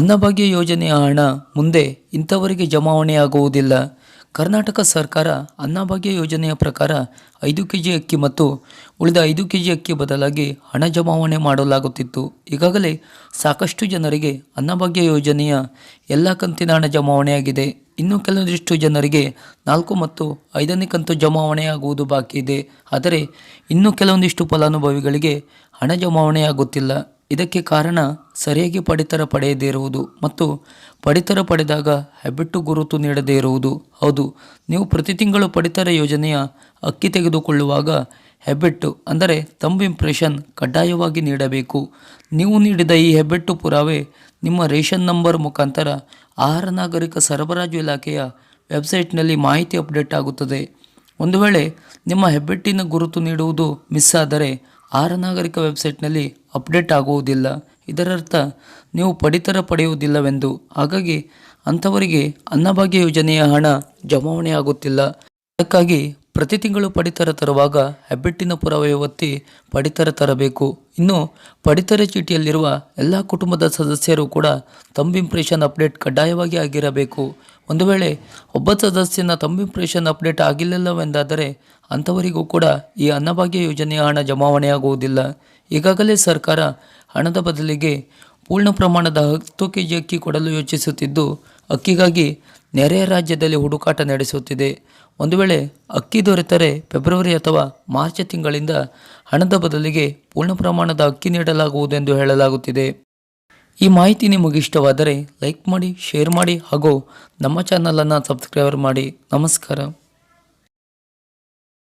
ಅನ್ನಭಾಗ್ಯ ಯೋಜನೆಯ ಹಣ ಮುಂದೆ ಇಂಥವರಿಗೆ ಜಮಾವಣೆಯಾಗುವುದಿಲ್ಲ ಕರ್ನಾಟಕ ಸರ್ಕಾರ ಅನ್ನಭಾಗ್ಯ ಯೋಜನೆಯ ಪ್ರಕಾರ ಐದು ಕೆಜಿ ಅಕ್ಕಿ ಮತ್ತು ಉಳಿದ ಐದು ಕೆಜಿ ಅಕ್ಕಿ ಬದಲಾಗಿ ಹಣ ಜಮಾವಣೆ ಮಾಡಲಾಗುತ್ತಿತ್ತು. ಈಗಾಗಲೇ ಸಾಕಷ್ಟು ಜನರಿಗೆ ಅನ್ನಭಾಗ್ಯ ಯೋಜನೆಯ ಎಲ್ಲ ಕಂತಿನ ಹಣ ಜಮಾವಣೆಯಾಗಿದೆ. ಇನ್ನು ಕೆಲವೊಂದಿಷ್ಟು ಜನರಿಗೆ ನಾಲ್ಕು ಮತ್ತು ಐದನೇ ಕಂತು ಜಮಾವಣೆಯಾಗುವುದು ಬಾಕಿ ಇದೆ. ಆದರೆ ಇನ್ನು ಕೆಲವೊಂದಿಷ್ಟು ಫಲಾನುಭವಿಗಳಿಗೆ ಹಣ ಜಮಾವಣೆಯಾಗುತ್ತಿಲ್ಲ. ಇದಕ್ಕೆ ಕಾರಣ ಸರಿಯಾಗಿ ಪಡಿತರ ಪಡೆಯದೇ ಇರುವುದು ಮತ್ತು ಪಡಿತರ ಪಡೆದಾಗ ಹೆಬ್ಬೆಟ್ಟು ಗುರುತು ನೀಡದೇ ಇರುವುದು. ಹೌದು, ನೀವು ಪ್ರತಿ ತಿಂಗಳು ಪಡಿತರ ಯೋಜನೆಯ ಅಕ್ಕಿ ತೆಗೆದುಕೊಳ್ಳುವಾಗ ಹೆಬ್ಬೆಟ್ಟು ಅಂದರೆ ತಂಬ್ ಇಂಪ್ರೆಷನ್, ಕಡ್ಡಾಯವಾಗಿ ನೀಡಬೇಕು. ನೀವು ನೀಡಿದ ಈ ಹೆಬ್ಬೆಟ್ಟು ಪುರಾವೆ ನಿಮ್ಮ ರೇಷನ್ ನಂಬರ್ ಮುಖಾಂತರ ಆಹಾರ ನಾಗರಿಕ ಸರಬರಾಜು ಇಲಾಖೆಯ ವೆಬ್ಸೈಟ್ನಲ್ಲಿ ಮಾಹಿತಿ ಅಪ್ಡೇಟ್ ಆಗುತ್ತದೆ. ಒಂದು ವೇಳೆ ನಿಮ್ಮ ಹೆಬ್ಬೆಟ್ಟಿನ ಗುರುತು ನೀಡುವುದು ಮಿಸ್ ಆದರೆ ಆಹಾರ ನಾಗರಿಕ ವೆಬ್ಸೈಟ್ನಲ್ಲಿ ಅಪ್ಡೇಟ್ ಆಗುವುದಿಲ್ಲ. ಇದರರ್ಥ, ನೀವು ಪಡಿತರ ಪಡೆಯುವುದಿಲ್ಲವೆಂದು. ಹಾಗಾಗಿ ಅಂಥವರಿಗೆ ಅನ್ನಭಾಗ್ಯ ಯೋಜನೆಯ ಹಣ ಜಮಾವಣೆ ಆಗುತ್ತಿಲ್ಲ ಅದಕ್ಕಾಗಿ ಪ್ರತಿ ತಿಂಗಳು ಪಡಿತರ ತರುವಾಗ ಹೆಬ್ಬೆಟ್ಟಿನ ಪುರಾವೆ ಒತ್ತಿ ಪಡಿತರ ತರಬೇಕು. ಇನ್ನು ಪಡಿತರ ಚೀಟಿಯಲ್ಲಿರುವ ಎಲ್ಲ ಕುಟುಂಬದ ಸದಸ್ಯರು ಕೂಡ ತಂಬ್ ಇಂಪ್ರೆಷನ್ ಅಪ್ಡೇಟ್ ಕಡ್ಡಾಯವಾಗಿ ಆಗಿರಬೇಕು. ಒಂದು ವೇಳೆ ಒಬ್ಬ ಸದಸ್ಯನ ತಂಬ್ ಇಂಪ್ರೆಷನ್ ಅಪ್ಡೇಟ್ ಆಗಿಲ್ಲವೆಂದಾದರೆ ಅಂಥವರಿಗೂ ಕೂಡ ಈ ಅನ್ನಭಾಗ್ಯ ಯೋಜನೆಯ ಹಣ ಜಮಾವಣೆಯಾಗುವುದಿಲ್ಲ. ಈಗಾಗಲೇ ಸರ್ಕಾರ ಹಣದ ಬದಲಿಗೆ ಪೂರ್ಣ ಪ್ರಮಾಣದ ಹತ್ತು ಕೆ ಜಿ ಅಕ್ಕಿ ಕೊಡಲು ಯೋಚಿಸುತ್ತಿದ್ದು, ಅಕ್ಕಿಗಾಗಿ ನೆರೆಯ ರಾಜ್ಯದಲ್ಲಿ ಹುಡುಕಾಟ ನಡೆಸುತ್ತಿದೆ. ಒಂದು ವೇಳೆ ಅಕ್ಕಿ ದೊರೆತರೆ ಫೆಬ್ರವರಿ ಅಥವಾ ಮಾರ್ಚ್ ತಿಂಗಳಿಂದ ಹಣದ ಬದಲಿಗೆ ಪೂರ್ಣ ಪ್ರಮಾಣದ ಅಕ್ಕಿ ನೀಡಲಾಗುವುದೆಂದು ಹೇಳಲಾಗುತ್ತಿದೆ. ಈ ಮಾಹಿತಿ ನಿಮಗೆ ಇಷ್ಟವಾದರೆ ಲೈಕ್ ಮಾಡಿ, ಶೇರ್ ಮಾಡಿ ಹಾಗೂ ನಮ್ಮ ಚಾನಲನ್ನು ಸಬ್ಸ್ಕ್ರೈಬರ್ ಮಾಡಿ. ನಮಸ್ಕಾರ.